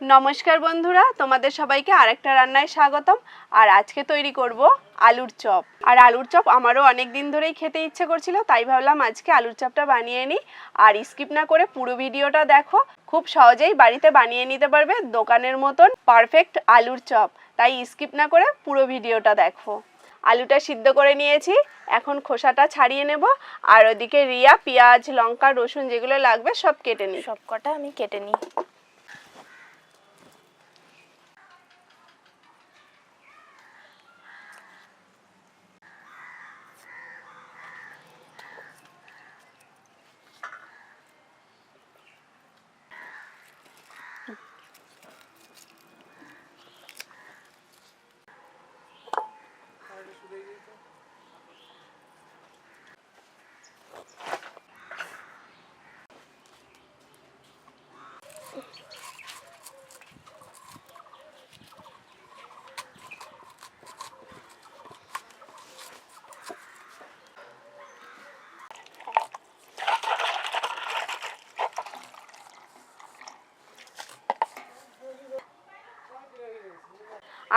নমস্কার বন্ধুরা, তোমাদের সবাইকে আরেকটা রান্নায় স্বাগতম। আর আজকে তৈরি করব আলুর চপ। আর আলুর চপ আমারও অনেক দিন ধরেই খেতে ইচ্ছে করছিল, তাই ভাবলাম আজকে আলুর চপটা বানিয়ে নিই। আর স্কিপ না করে পুরো ভিডিওটা দেখো, খুব সহজেই বাড়িতে বানিয়ে নিতে পারবে দোকানের মতন পারফেক্ট আলুর চপ। তাই স্কিপ না করে পুরো ভিডিওটা দেখো। আলুটা সিদ্ধ করে নিয়েছি, এখন খোসাটা ছাড়িয়ে নেব। আর ওদিকে রিয়া, পেঁয়াজ, লঙ্কা, রসুন যেগুলো লাগবে সব কেটে নিই। সব কটা আমি কেটে নিই।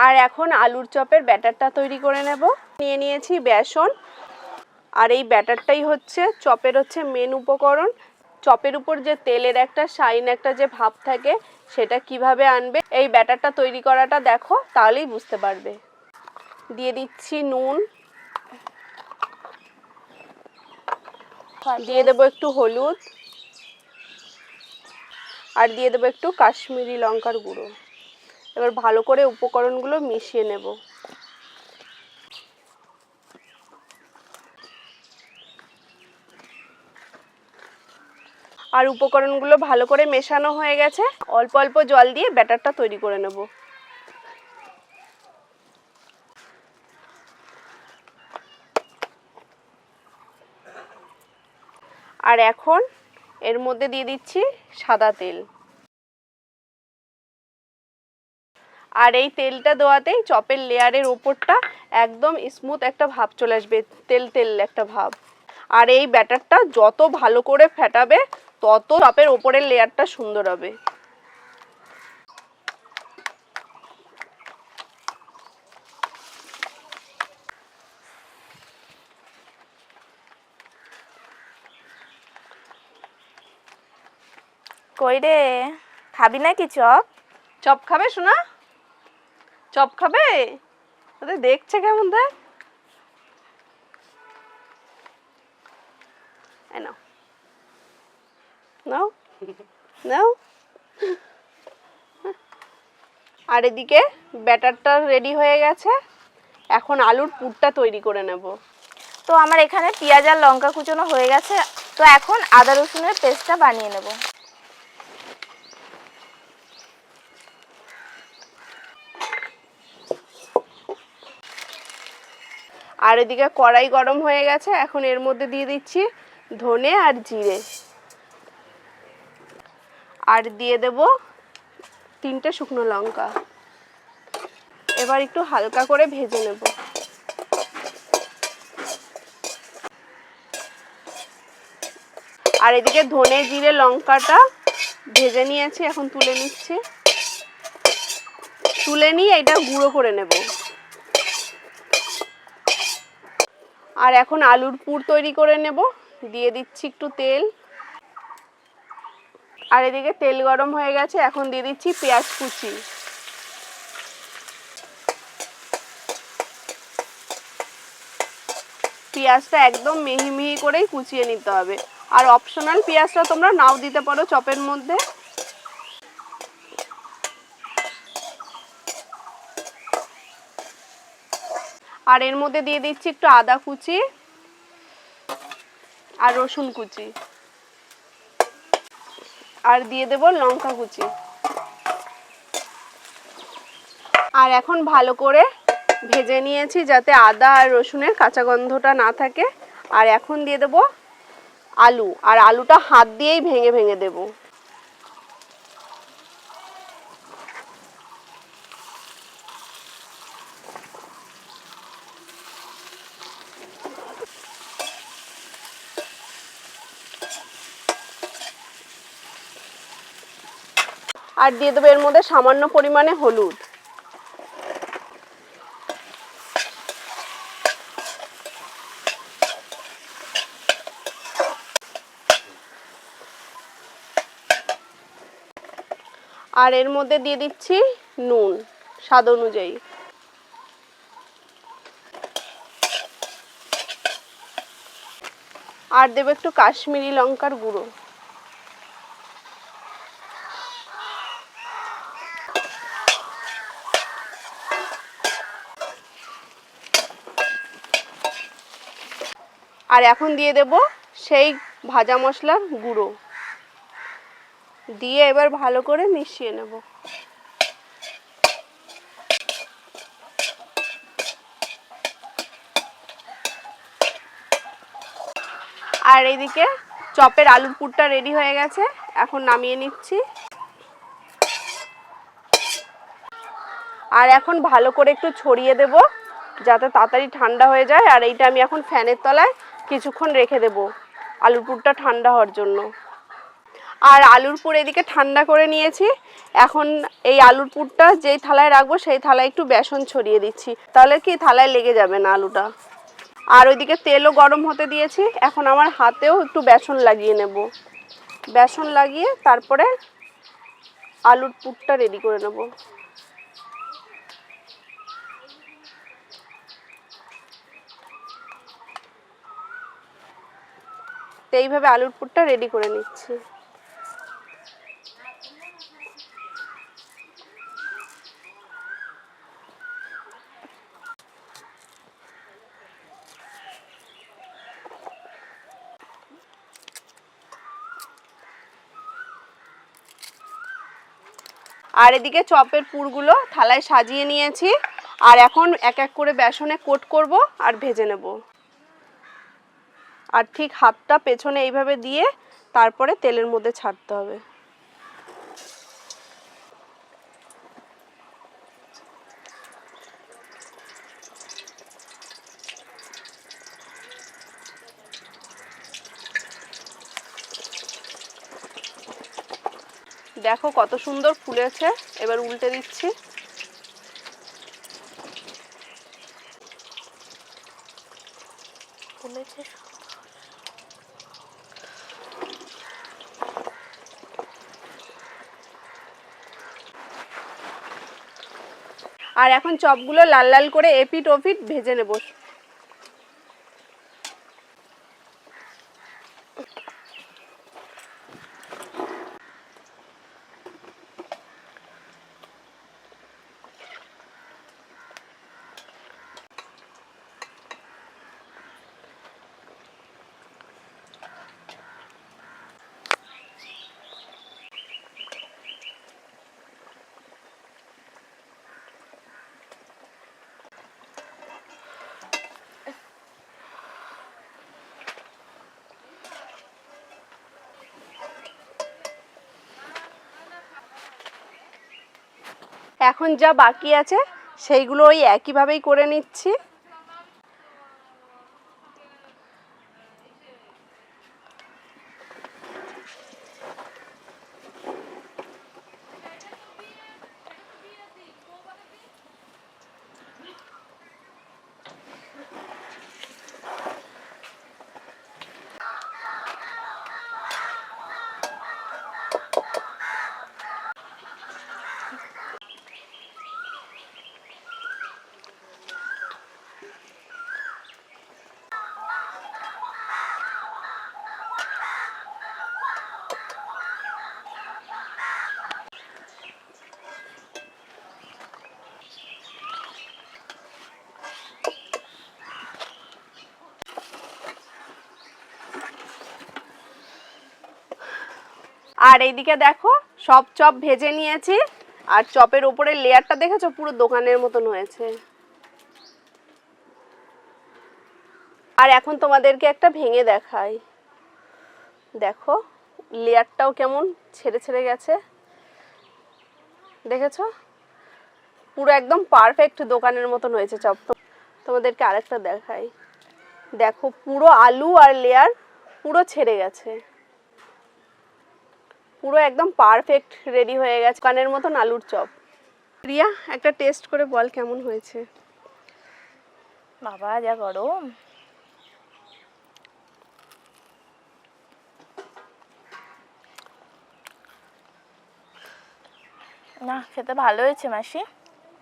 আর এখন আলুর চপের ব্যাটারটা তৈরি করে নেব। নিয়ে নিয়েছি বেসন। আর এই ব্যাটারটাই হচ্ছে, চপের হচ্ছে মেন উপকরণ। চপের উপর যে তেলের একটা শাইন একটা যে ভাব থাকে, সেটা কীভাবে আনবে, এই ব্যাটারটা তৈরি করাটা দেখো, তাহলেই বুঝতে পারবে। দিয়ে দিচ্ছি নুন। দিয়ে দেবো একটু হলুদ। আর দিয়ে দেবো একটু কাশ্মীরি লঙ্কার গুঁড়ো। এবার ভালো করে উপকরণগুলো মিশিয়ে নেব। আর উপকরণগুলো ভালো করে মেশানো হয়ে গেছে। অল্প অল্প জল দিয়ে ব্যাটারটা তৈরি করে নেব। আর এখন এর মধ্যে দিয়ে দিচ্ছি সাদা তেল। আর এই তেলটা দেওয়াতেই চপের লেয়ারের ওপরটা একদম স্মুথ একটা ভাব চলে আসবে, তেল তেল একটা ভাব। আর এই ব্যাটারটা যত ভালো করে ফেটাবে, তত চপের ওপরের লেয়ারটা সুন্দর হবে। কই রে? খাবি নাকি চপ? চপ খাবে শোনা চপ খাবে? ওদের দেখছে কেমন দেখ। নাও। নাও। আর এদিকে ব্যাটারটা রেডি হয়ে গেছে। এখন আলুর পুরটা তৈরি করে নেব। তো আমার এখানে পেঁয়াজ আর লঙ্কা কুচোনো হয়ে গেছে। তো এখন আদা রসুনের পেস্টটা বানিয়ে নেব। আর এদিকে কড়াই গরম হয়ে গেছে, এখন এর মধ্যে দিয়ে দিচ্ছি ধনে আর জিরে। আর দিয়ে দেব তিনটে শুকনো লঙ্কা। এবার একটু হালকা করে ভেজে নেব। আর এদিকে ধনে, জিরে, লঙ্কাটা ভেজে নিয়েছি, এখন তুলে নিচ্ছি। তুলে নিয়ে এটা গুঁড়ো করে নেব। আর এখন আলুর পুর তৈরি করে নেব। দিয়ে দিচ্ছি একটু তেল। আর এদিকে তেল গরম হয়ে গেছে, এখন দিয়ে দিচ্ছি পেঁয়াজ কুচি। পেঁয়াজটা একদম মিহি মিহি করেই কুচিয়ে নিতে হবে। আর অপশনাল পেঁয়াজটা তোমরা নাও দিতে পারো চপের মধ্যে। আর এর মধ্যে দিয়ে দিচ্ছি একটু আদা কুচি আর রসুন কুচি। আর দিয়ে দেব লঙ্কা কুচি। আর এখন ভালো করে ভেজে নিয়েছি যাতে আদা আর রসুনের কাঁচা গন্ধটা না থাকে। আর এখন দিয়ে দেব আলু। আর আলুটা হাত দিয়েই ভেঙে ভেঙে দেবো। আর দিয়ে দেবো এর মধ্যে সামান্য পরিমাণে হলুদ। আর এর মধ্যে দিয়ে দিচ্ছি নুন, স্বাদ অনুযায়ী। আর দেবো একটু কাশ্মীরি লঙ্কার গুঁড়ো। আর এখন দিয়ে দেব সেই ভাজা মশলার গুঁড়ো। দিয়ে এবার ভালো করে মিশিয়ে নেব। আর এইদিকে চপের আলুর পুরটা রেডি হয়ে গেছে। এখন নামিয়ে নিচ্ছি। আর এখন ভালো করে একটু ছড়িয়ে দেব, যাতে তাড়াতাড়ি ঠান্ডা হয়ে যায়। আর এইটা আমি এখন ফ্যানের তলায় কিছুক্ষণ রেখে দেব। আলুর পুরটা ঠান্ডা হওয়ার জন্য। আর আলুর পুর এদিকে ঠান্ডা করে নিয়েছি। এখন এই আলুর পুরটা যেই থালায় রাখব, সেই থালায় একটু বেসন ছড়িয়ে দিচ্ছি। তাহলে কি থালায় লেগে যাবে না আলুটা? আর ওইদিকে তেলও গরম হতে দিয়েছি। এখন আমার হাতেও একটু বেসন লাগিয়ে নেব। বেসন লাগিয়ে তারপরে আলুর পুরটা রেডি করে নেব। তো এইভাবে আলুর পুরটা রেডি করে নিচ্ছি। আর এদিকে চপের পুরগুলো থালায় সাজিয়ে নিয়েছি। আর এখন এক এক করে বেসনে কোট করব আর ভেজে নেব। আর ঠিক হাতটা পেছনে এইভাবে দিয়ে তারপরে তেলের মধ্যে ছাড়তে হবে। দেখো কত সুন্দর ফুলেছে, এবার উল্টে দিচ্ছি ফুলেছে আর এখন চপগুলো লাল লাল করে এপিট ওপিট ভেজে নেব। এখন যা বাকি আছে সেইগুলো ওই একইভাবেই করে নিচ্ছি। আর এইদিকে দেখো, সব চপ ভেজে নিয়েছি। আর চপের উপরের লেয়ারটা দেখেছ? পুরো দোকানের মতন হয়েছে। আর এখন তোমাদেরকে একটা ভেঙে দেখাই। দেখো, লেয়ারটাও কেমন ছেড়ে ছেড়ে গেছে। দেখেছ? পুরো একদম পারফেক্ট দোকানের মতন হয়েছে চপ। তোমাদেরকে আরেকটা দেখাই। দেখো, পুরো আলু আর লেয়ার পুরো ছেড়ে গেছে। পুরো একদম পারফেক্ট রেডি হয়ে গেছে। কানের মতন আলুর চপ। রিয়া একটা টেস্ট করে বল কেমন হয়েছে? বাবা যা গরম। না খেতে ভালো হয়েছে মাসি।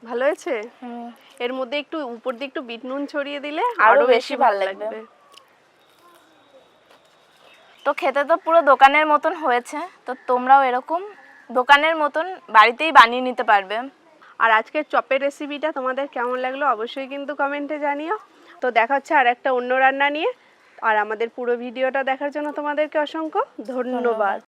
ভালো হয়েছে? হুম। এর মধ্যে একটু উপর দিয়ে একটু বিট নুন ছড়িয়ে দিলে আরও বেশি ভালো। লাগবে। তো খেতে তো পুরো দোকানের মতন হয়েছে তো তোমরাও এরকম দোকানের মতন বাড়িতেই বানিয়ে নিতে পারবে। আর আজকের চপের রেসিপিটা তোমাদের কেমন লাগল অবশ্যই কিন্তু কমেন্টে জানিও। তো দেখা হচ্ছে আর একটা অন্য রান্না নিয়ে আর আমাদের পুরো ভিডিওটা দেখার জন্য তোমাদেরকে অসংখ্য ধন্যবাদ।